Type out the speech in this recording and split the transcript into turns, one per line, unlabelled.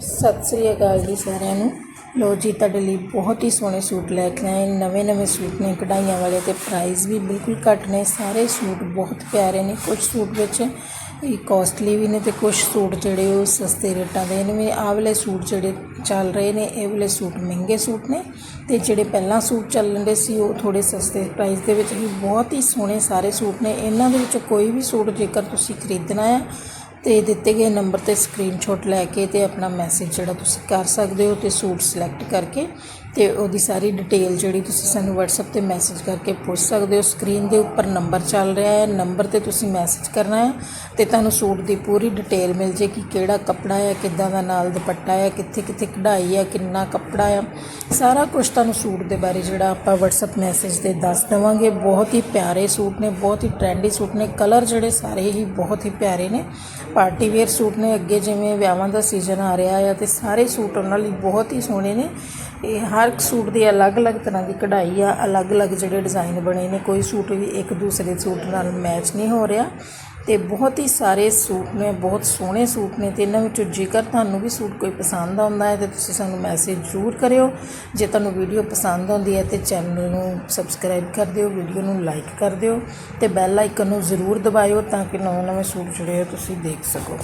ਸਤਿ ਸ੍ਰੀ ਅਕਾਲ ਜੀ ਸਾਰਿਆਂ ਨੂੰ। ਲੋ ਜੀ, ਤੁਹਾਡੇ ਲਈ ਬਹੁਤ ਹੀ ਸੋਹਣੇ ਸੂਟ ਲੈ ਕੇ ਆਏ। ਨਵੇਂ ਨਵੇਂ ਸੂਟ ਨੇ, ਕਢਾਈਆਂ ਵਾਲੇ ਤੇ ਪ੍ਰਾਈਸ ਵੀ ਬਿਲਕੁਲ ਘੱਟ ਨੇ। ਸਾਰੇ ਸੂਟ ਬਹੁਤ ਪਿਆਰੇ ਨੇ। ਕੁਝ ਸੂਟ ਵਿੱਚ ਇਹ ਕੋਸਟਲੀ ਵੀ ਨੇ ਤੇ ਕੁਝ ਸੂਟ ਜਿਹੜੇ ਉਹ ਸਸਤੇ ਰੇਟਾਂ ਦੇ ਨੇ। ਆਹ ਵਾਲੇ ਸੂਟ ਜਿਹੜੇ ਚੱਲ ਰਹੇ ਨੇ, ਇਹ ਵਾਲੇ ਸੂਟ ਮਹਿੰਗੇ ਸੂਟ ਨੇ ਤੇ ਜਿਹੜੇ ਪਹਿਲਾਂ ਸੂਟ ਚੱਲਣ ਦੇ ਸੀ, ਉਹ ਥੋੜੇ ਸਸਤੇ ਪ੍ਰਾਈਸ ਦੇ ਵਿੱਚ ਵੀ ਬਹੁਤ ਹੀ ਸੋਹਣੇ ਸਾਰੇ ਸੂਟ ਨੇ। ਇਹਨਾਂ ਦੇ ਵਿੱਚੋਂ ਕੋਈ ਵੀ ਸੂਟ ਜੇਕਰ ਤੁਸੀਂ ਖਰੀਦਣਾ ਆ ਤੇ ਦਿੱਤੇ ਗਏ ਨੰਬਰ ਤੇ ਸਕਰੀਨਸ਼ਾਟ ਲੈ ਕੇ ਤੇ ਆਪਣਾ ਮੈਸੇਜ ਜਿਹੜਾ ਤੁਸੀਂ ਕਰ ਸਕਦੇ ਹੋ ਤੇ ਸੂਟ ਸਿਲੈਕਟ ਕਰਕੇ ਤੇ ਉਹਦੀ ਸਾਰੀ ਡਿਟੇਲ ਜਿਹੜੀ ਤੁਸੀਂ ਸਾਨੂੰ WhatsApp ਤੇ ਮੈਸੇਜ ਕਰਕੇ ਪੁੱਛ ਸਕਦੇ ਹੋ। ਸਕਰੀਨ ਦੇ ਉੱਪਰ ਨੰਬਰ ਚੱਲ ਰਿਹਾ ਹੈ, ਨੰਬਰ ਤੇ ਤੁਸੀਂ ਮੈਸੇਜ ਕਰਨਾ ਹੈ ਤੇ ਤੁਹਾਨੂੰ ਸੂਟ ਦੀ ਪੂਰੀ ਡਿਟੇਲ ਮਿਲ ਜੇ ਕਿ ਕਿਹੜਾ ਕੱਪੜਾ ਹੈ, ਕਿੱਦਾਂ ਦਾ ਨਾਲ ਦੁਪੱਟਾ ਹੈ, ਕਿੱਥੇ ਕਿੱਥੇ ਕਢਾਈ ਹੈ, ਕਿੰਨਾ ਕੱਪੜਾ ਹੈ। ਸਾਰਾ ਕੁਝ ਤੁਹਾਨੂੰ ਸੂਟ ਦੇ ਬਾਰੇ ਜਿਹੜਾ ਆਪਾਂ WhatsApp ਮੈਸੇਜ ਤੇ ਦੱਸ ਦੇਵਾਂਗੇ। ਬਹੁਤ ਹੀ ਪਿਆਰੇ ਸੂਟ ਨੇ, ਬਹੁਤ ਹੀ ਟ੍ਰੈਂਡੀ ਸੂਟ ਨੇ। ਕਲਰ ਜਿਹੜੇ ਸਾਰੇ ਹੀ ਬਹੁਤ ਹੀ ਪਿਆਰੇ ਨੇ। ਪਾਰਟੀ ਵੇਅਰ ਸੂਟ ਨੇ, ਅੱਗੇ ਜਿਵੇਂ ਵਿਆਹਾਂ ਦਾ ਸੀਜ਼ਨ ਆ ਰਿਹਾ ਹੈ ਤੇ ਸਾਰੇ ਸੂਟ ਉਹਨਾਂ ਲਈ ਬਹੁਤ ਹੀ ਸੋਹਣੇ ਨੇ। ਇਹ ਹਰ ਇੱਕ ਸੂਟ ਦੀ ਅਲੱਗ-ਅਲੱਗ ਤਰ੍ਹਾਂ ਦੀ ਕਢਾਈ ਆ, ਅਲੱਗ-ਅਲੱਗ ਜਿਹੜੇ ਡਿਜ਼ਾਈਨ ਬਣੇ ਨੇ, ਕੋਈ ਸੂਟ ਵੀ ਇੱਕ ਦੂਸਰੇ ਸੂਟ ਨਾਲ ਮੈਚ ਨਹੀਂ ਹੋ ਰਿਹਾ। ਤੇ ਬਹੁਤ ਹੀ ਸਾਰੇ ਸੂਟ ਨੇ, ਬਹੁਤ ਸੋਹਣੇ ਸੂਟ ਨੇ ਤੇ ਇਹਨਾਂ ਵਿੱਚੋਂ ਜੇਕਰ ਤੁਹਾਨੂੰ ਵੀ ਸੂਟ ਕੋਈ ਪਸੰਦ ਆਉਂਦਾ ਹੈ ਤੇ ਤੁਸੀਂ ਸਾਨੂੰ ਮੈਸੇਜ ਜ਼ਰੂਰ ਕਰਿਓ। ਜੇ ਤੁਹਾਨੂੰ ਵੀਡੀਓ ਪਸੰਦ ਆਉਂਦੀ ਹੈ ਤੇ ਚੈਨਲ ਨੂੰ ਸਬਸਕ੍ਰਾਈਬ ਕਰ ਦਿਓ ਵੀਡੀਓ ਨੂੰ ਲਾਈਕ ਕਰ ਦਿਓ ਤੇ ਬੈਲ ਆਈਕਨ ਨੂੰ ਜ਼ਰੂਰ ਦਬਾਇਓ ਤਾਂ ਕਿ ਨਵੇਂ ਨਵੇਂ ਸੂਟ ਜਿਹੜੇ ਆ ਤੁਸੀਂ ਦੇਖ ਸਕੋ।